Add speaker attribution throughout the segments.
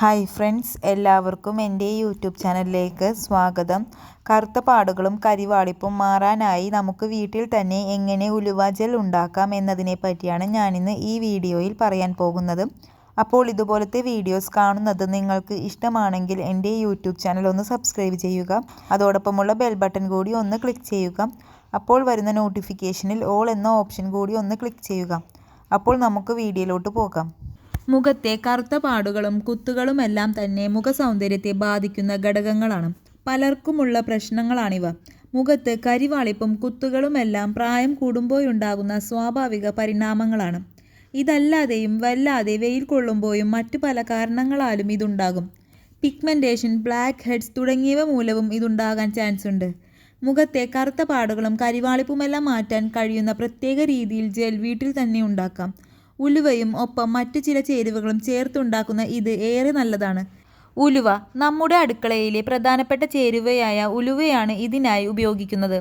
Speaker 1: Hi friends എല്ലാവർക്കും എന്റെ YouTube ചാനലിലേക്ക് സ്വാഗതം. കറുത്ത പാടുകളും കരിവാളിപ്പും മാറാനായി നമുക്ക് വീട്ടിൽ തന്നെ എങ്ങനെ ഉലുവ ജെൽ ഉണ്ടാക്കാം എന്നതിനെ പറ്റിയാണ് ഞാനിന്ന് ഈ വീഡിയോയിൽ പറയാൻ പോകുന്നത്. അപ്പോൾ ഇതുപോലത്തെ വീഡിയോസ് കാണുന്നത് നിങ്ങൾക്ക് ഇഷ്ടമാണെങ്കിൽ എന്റെ യൂട്യൂബ് ചാനൽ ഒന്ന് സബ്സ്ക്രൈബ് ചെയ്യുക. അതോടൊപ്പമുള്ള ബെൽ ബട്ടൺ കൂടി ഒന്ന് ക്ലിക്ക് ചെയ്യുക. അപ്പോൾ വരുന്ന നോട്ടിഫിക്കേഷനിൽ ഓൾ എന്ന ഓപ്ഷൻ കൂടി ഒന്ന് ക്ലിക്ക് ചെയ്യുക. അപ്പോൾ നമുക്ക് വീഡിയോയിലോട്ട് പോകാം. മുഖത്തെ കറുത്ത പാടുകളും കുത്തുകളുമെല്ലാം തന്നെ മുഖസൗന്ദര്യത്തെ ബാധിക്കുന്ന ഘടകങ്ങളാണ്. പലർക്കുമുള്ള പ്രശ്നങ്ങളാണിവ. മുഖത്ത് കരിവാളിപ്പും കുത്തുകളുമെല്ലാം പ്രായം കൂടുമ്പോഴുണ്ടാകുന്ന സ്വാഭാവിക പരിണാമങ്ങളാണ്. ഇതല്ലാതെയും വല്ലാതെ വെയിൽ കൊള്ളുമ്പോഴും മറ്റു പല കാരണങ്ങളാലും ഇതുണ്ടാകും. പിഗ്മെന്റേഷൻ ബ്ലാക്ക് ഹെഡ്സ് തുടങ്ങിയവ മൂലവും ഇതുണ്ടാകാൻ ചാൻസ് ഉണ്ട്. മുഖത്തെ കറുത്ത പാടുകളും കരിവാളിപ്പുമെല്ലാം മാറ്റാൻ കഴിയുന്ന പ്രത്യേക രീതിയിൽ ജെൽ വീട്ടിൽ തന്നെ ഉണ്ടാക്കാം. ഉലുവയും ഒപ്പം മറ്റു ചില ചേരുവകളും ചേർത്തുണ്ടാക്കുന്ന ഇത് ഏറെ നല്ലതാണ്. ഉലുവ നമ്മുടെ അടുക്കളയിലെ പ്രധാനപ്പെട്ട ചേരുവയായ ഉലുവയാണ് ഇതിനായി ഉപയോഗിക്കുന്നത്.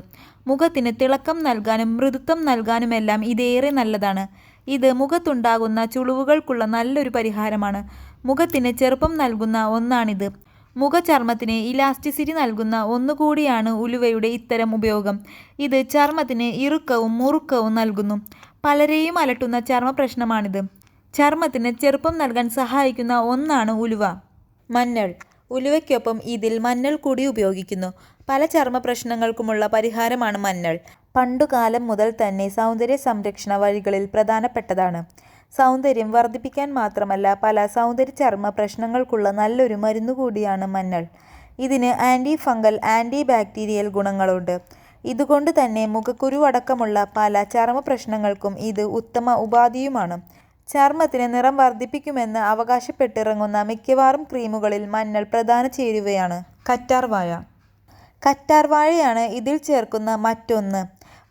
Speaker 1: മുഖത്തിന് തിളക്കം നൽകാനും മൃദുത്വം നൽകാനുമെല്ലാം ഇതേറെ നല്ലതാണ്. ഇത് മുഖത്തുണ്ടാകുന്ന ചുളിവുകൾക്കുള്ള നല്ലൊരു പരിഹാരമാണ്. മുഖത്തിന് ചെറുപ്പം നൽകുന്ന ഒന്നാണിത്. മുഖചർമ്മത്തിന് ഇലാസ്റ്റിസിറ്റി നൽകുന്ന ഒന്നുകൂടിയാണ് ഉലുവയുടെ ഇത്തരം ഉപയോഗം. ഇത് ചർമ്മത്തിന് ഇറുക്കവും മുറുക്കവും നൽകുന്നു. പലരെയും അലട്ടുന്ന ചർമ്മ പ്രശ്നമാണിത് ചർമ്മത്തിന് ചെറുപ്പം നൽകാൻ സഹായിക്കുന്ന ഒന്നാണ് ഉലുവ. മഞ്ഞൾ. ഉലുവയ്ക്കൊപ്പം ഇതിൽ മഞ്ഞൾ കൂടി ഉപയോഗിക്കുന്നു. പല ചർമ്മ പ്രശ്നങ്ങൾക്കുമുള്ള പരിഹാരമാണ് മഞ്ഞൾ. പണ്ടുകാലം മുതൽ തന്നെ സൗന്ദര്യ സംരക്ഷണ വഴികളിൽ പ്രധാനപ്പെട്ടതാണ്. സൗന്ദര്യം വർദ്ധിപ്പിക്കാൻ മാത്രമല്ല പല സൗന്ദര്യ ചർമ്മ പ്രശ്നങ്ങൾക്കുള്ള നല്ലൊരു മരുന്നുകൂടിയാണ് മഞ്ഞൾ. ഇതിന് ആന്റി ഫംഗൽ ആന്റി ബാക്ടീരിയൽ ഗുണങ്ങളുണ്ട്. ഇതുകൊണ്ട് തന്നെ മുഖക്കുരുവടക്കമുള്ള പല ചർമ്മ പ്രശ്നങ്ങൾക്കും ഇത് ഉത്തമ ഉപാധിയുമാണ്. ചർമ്മത്തിന് നിറം വർദ്ധിപ്പിക്കുമെന്ന് അവകാശപ്പെട്ടിറങ്ങുന്ന മിക്കവാറും ക്രീമുകളിൽ മഞ്ഞൾ പ്രധാന ചേരുവയാണ്. കറ്റാർവാഴ കറ്റാർവാഴയാണ് ഇതിൽ ചേർക്കുന്ന മറ്റൊന്ന്.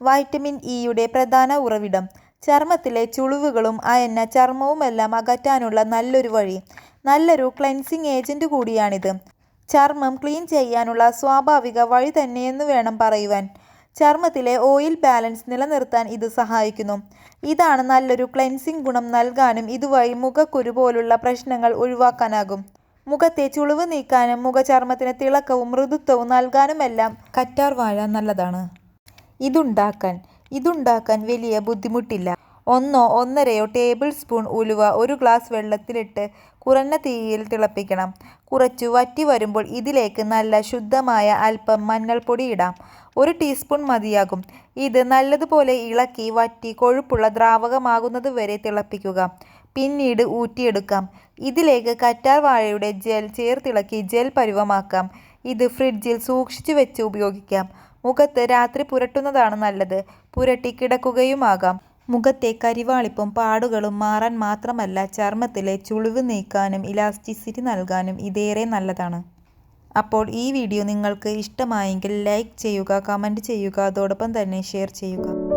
Speaker 1: വൈറ്റമിൻ ഇയുടെ പ്രധാന ഉറവിടം. ചർമ്മത്തിലെ ചുളിവുകളും അയഞ്ഞ ചർമ്മവുമെല്ലാം അകറ്റാനുള്ള നല്ലൊരു വഴി. നല്ലൊരു ക്ലെൻസിങ് ഏജന്റ് കൂടിയാണിത്. ചർമ്മം ക്ലീൻ ചെയ്യാനുള്ള സ്വാഭാവിക വഴി തന്നെയെന്ന് വേണം പറയുവാൻ. ചർമ്മത്തിലെ ഓയിൽ ബാലൻസ് നിലനിർത്താൻ ഇത് സഹായിക്കുന്നു. ഇതാണ് നല്ലൊരു ക്ലെൻസിംഗ് ഗുണം നൽകാനും ഇതുവഴി മുഖക്കുരു പോലുള്ള പ്രശ്നങ്ങൾ ഒഴിവാക്കാനാകും. മുഖത്തെ ചുളിവ് നീക്കാനും മുഖചർമ്മത്തിന് തിളക്കവും മൃദുത്വവും നൽകാനുമെല്ലാം കറ്റാർ വാഴ നല്ലതാണ്. ഇതുണ്ടാക്കാൻ ഇതുണ്ടാക്കാൻ വലിയ ബുദ്ധിമുട്ടില്ല. ഒന്നോ ഒന്നരയോ ടേബിൾ സ്പൂൺ ഉലുവ ഒരു ഗ്ലാസ് വെള്ളത്തിലിട്ട് കുറഞ്ഞ തീയിൽ തിളപ്പിക്കണം. കുറച്ചു വറ്റി വരുമ്പോൾ ഇതിലേക്ക് നല്ല ശുദ്ധമായ അല്പം മഞ്ഞൾപ്പൊടി ഇടാം. ഒരു ടീസ്പൂൺ മതിയാകും. ഇത് നല്ലതുപോലെ ഇളക്കി വറ്റി കൊഴുപ്പുള്ള ദ്രാവകമാകുന്നത് വരെ തിളപ്പിക്കുക. പിന്നീട് ഊറ്റിയെടുക്കാം. ഇതിലേക്ക് കറ്റാർ വാഴയുടെ ജെൽ ചേർത്തിളക്കി ജെൽ പരുവമാക്കാം. ഇത് ഫ്രിഡ്ജിൽ സൂക്ഷിച്ചു വെച്ച് ഉപയോഗിക്കാം. മുഖത്ത് രാത്രി പുരട്ടുന്നതാണ് നല്ലത്. പുരട്ടി കിടക്കുകയുമാകാം മുഖത്തെ കരിവാളിപ്പും പാടുകളും മാറാൻ മാത്രമല്ല ചർമ്മത്തിലെ ചുളിവ് നീക്കാനും ഇലാസ്റ്റിസിറ്റി നൽകാനും ഇതേറെ നല്ലതാണ്. അപ്പോൾ ഈ വീഡിയോ നിങ്ങൾക്ക് ഇഷ്ടമായെങ്കിൽ ലൈക്ക് ചെയ്യുക കമന്റ് ചെയ്യുക അതോടൊപ്പം തന്നെ ഷെയർ ചെയ്യുക.